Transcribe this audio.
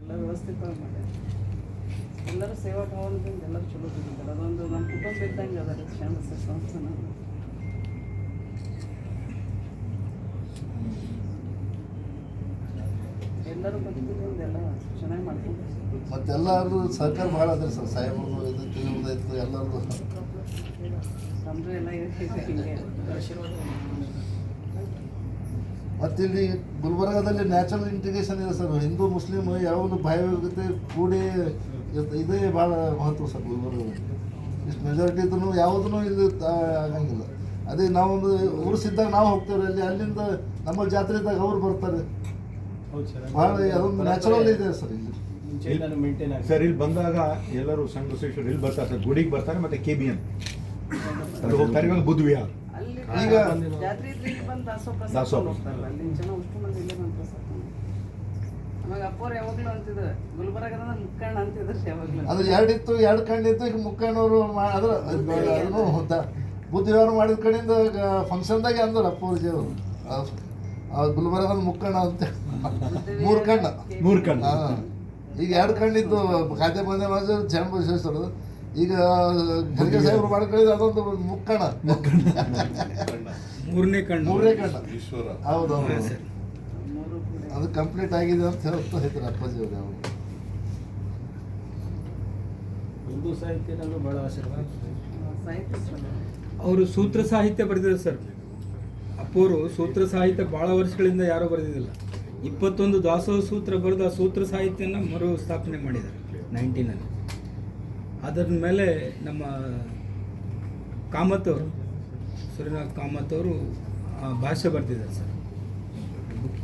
ಎಲ್ಲ ವ್ಯವಸ್ಥಿತವಾಗಿ ಮಾಡ್ಯಾರ ಎಲ್ಲರೂ ಸೇವಾ ಭಾವನದಿಂದ ಎಲ್ಲರೂ ಚಲೋ ದುಡಿತಾರೆ ಅದೊಂದು ನಮ್ಮ ಕುಟುಂಬ ಇದ್ದಂಗೆ ಅದ ರೀ ಶ್ಯಾಮ ಸಂಸ್ಥಾನ. ಎಲ್ಲರೂ ಭಕ್ತಿಯಿಂದ ಎಲ್ಲ ಚೆನ್ನಾಗಿ ಮಾಡ್ಕೊಂಡು ಮತ್ತೆಲ್ಲರದು ಸಹಕಾರ ಭಾಳ ಅದ್ರಿ ಸರ್. ಸಾಹೇಬ್ರದ್ದು ಇದು ತಿಳಿಯೋದೈತು ಎಲ್ಲರದು. ನಮ್ಮದು ಎಲ್ಲ ಇರ್ತೈತೆ ಹಿಂಗೆ. ಮತ್ತು ಇಲ್ಲಿ ಗುಲ್ಬರ್ಗದಲ್ಲಿ ನ್ಯಾಚುರಲ್ ಇಂಟಿಗ್ರೇಷನ್ ಇದೆ ಸರ್. ಹಿಂದೂ ಮುಸ್ಲಿಮ್ ಯಾವುದು ಭಾವೈಕ್ಯತೆ ಕೂಡಿ ಇದೇ ಭಾಳ ಮಹತ್ವ ಸರ್ ಗುಲ್ಬರ್ಗದಲ್ಲಿ. ಇಷ್ಟು ಮೆಜಾರಿಟಿ ಇದ್ರೂ ಯಾವುದೂ ಇಲ್ಲಿ ಆಗಂಗಿಲ್ಲ. ಅದೇ ನಾವೊಂದು ಉರ್ಸಿದ್ದಾಗ ನಾವು ಹೋಗ್ತೇವೆ ಅಲ್ಲಿ ಅಲ್ಲಿಂದ ನಮ್ಮ ಜಾತ್ರೆ ಇದ್ದಾಗ ಅವ್ರು ಬರ್ತಾರೆ. ಭಾಳ ಅದೊಂದು ನ್ಯಾಚುರಲ್ ಇದೆ ಸರ್ ಇಲ್ಲಿ. ಮೇಂಟೈನ್ ಸರ್ ಇಲ್ಲಿ ಬಂದಾಗ ಎಲ್ಲರೂ ಸಂಘ ಇಲ್ಲಿ ಬರ್ತಾರೆ ಸರ್. ಗುಡಿಗೆ ಬರ್ತಾರೆ ಮತ್ತೆ ಕೆ ಬಿ ಎನ್ ಹೋಗ್ತಾರೆ ಇವಾಗ ಈಗ- ಅದ್ರ ಎರಡಿತ್ತು ಎರಡು ಕಣ್ಣಿತ್ತು ಈಗ ಮುಕ್ಕಣ್ಣವರು ಅದ್ರ ಅದನ್ನು ದ- ಬುದ್ಧ ವ್ಯವಹಾರ ಮಾಡಿದ ಕಡೆಯಿಂದ ಫಂಕ್ಷನ್ದಾಗೆ ಅಂದ್ರ ಅಪ್ಪೂರ್ಜಿ ಅವರು. ಗುಲ್ಬರ್ಗದ ಮುಕ್ಕಣ್ಣ ಅಂತ. ಮೂರು ಕಣ್ಣ ಮೂರು ಕಣ್ಣ. ಈಗ ಎರಡು ಕಣ್ಣಿತ್ತು ಖಾತೆ ಬಂದೆ ಮಾಡಿದ್ರೆ ಚಾಂಬ ವಿಶ್ವೇಶ್ವರ ಈಗ ಖರ್ಗೆ ಸಾಹೇಬ್ರು ಮಾಡ್ಕೊಂಡಿದ್ದು ಅದೊಂದು ಮುಕ್ಕಣ್ಣ ಮೂರನೇ ಕಣ್ಣು. ಮೂರನೇ ಕಣ್ಣ. ಈಶ್ವರ. ಹೌದು ಹೌದು. ಅದು ಕಂಪ್ಲೀಟ್ ಆಗಿದೆ ಅಂತ ಹೇಳ್ತಾ ಇದ್ರು ಅಪ್ಪಾಜಿ ಅವರು ಅವರು ಬಹಳ ಆಶೀರ್ವಾದ. ಅವರು ಸೂತ್ರ ಸಾಹಿತ್ಯ ಬರೆದಿದ್ರು ಸರ್. ಅಪ್ಪೋರು ಸೂತ್ರ ಸಾಹಿತ್ಯ ಭಾಳ ವರ್ಷಗಳಿಂದ ಯಾರೂ ಬರೆದಿದ್ದಿಲ್ಲ. ಇಪ್ಪತ್ತೊಂದು ದಾಸೋಹ ಸೂತ್ರ ಬರೆದ ಆ ಸೂತ್ರ ಸಾಹಿತ್ಯನ ಮರು ಸ್ಥಾಪನೆ ಮಾಡಿದ್ದಾರೆ ನೈನ್ಟೀನಲ್ಲಿ ಅದರ ಮೇಲೆ ನಮ್ಮ ಕಾಮತ್ ಅವರು ಸೂರ್ಯನಾಥ್ ಕಾಮತ್ ಅವರು ಭಾಷೆ ಬರೆದಿದ್ದಾರೆ ಸರ್. ಬುಕ್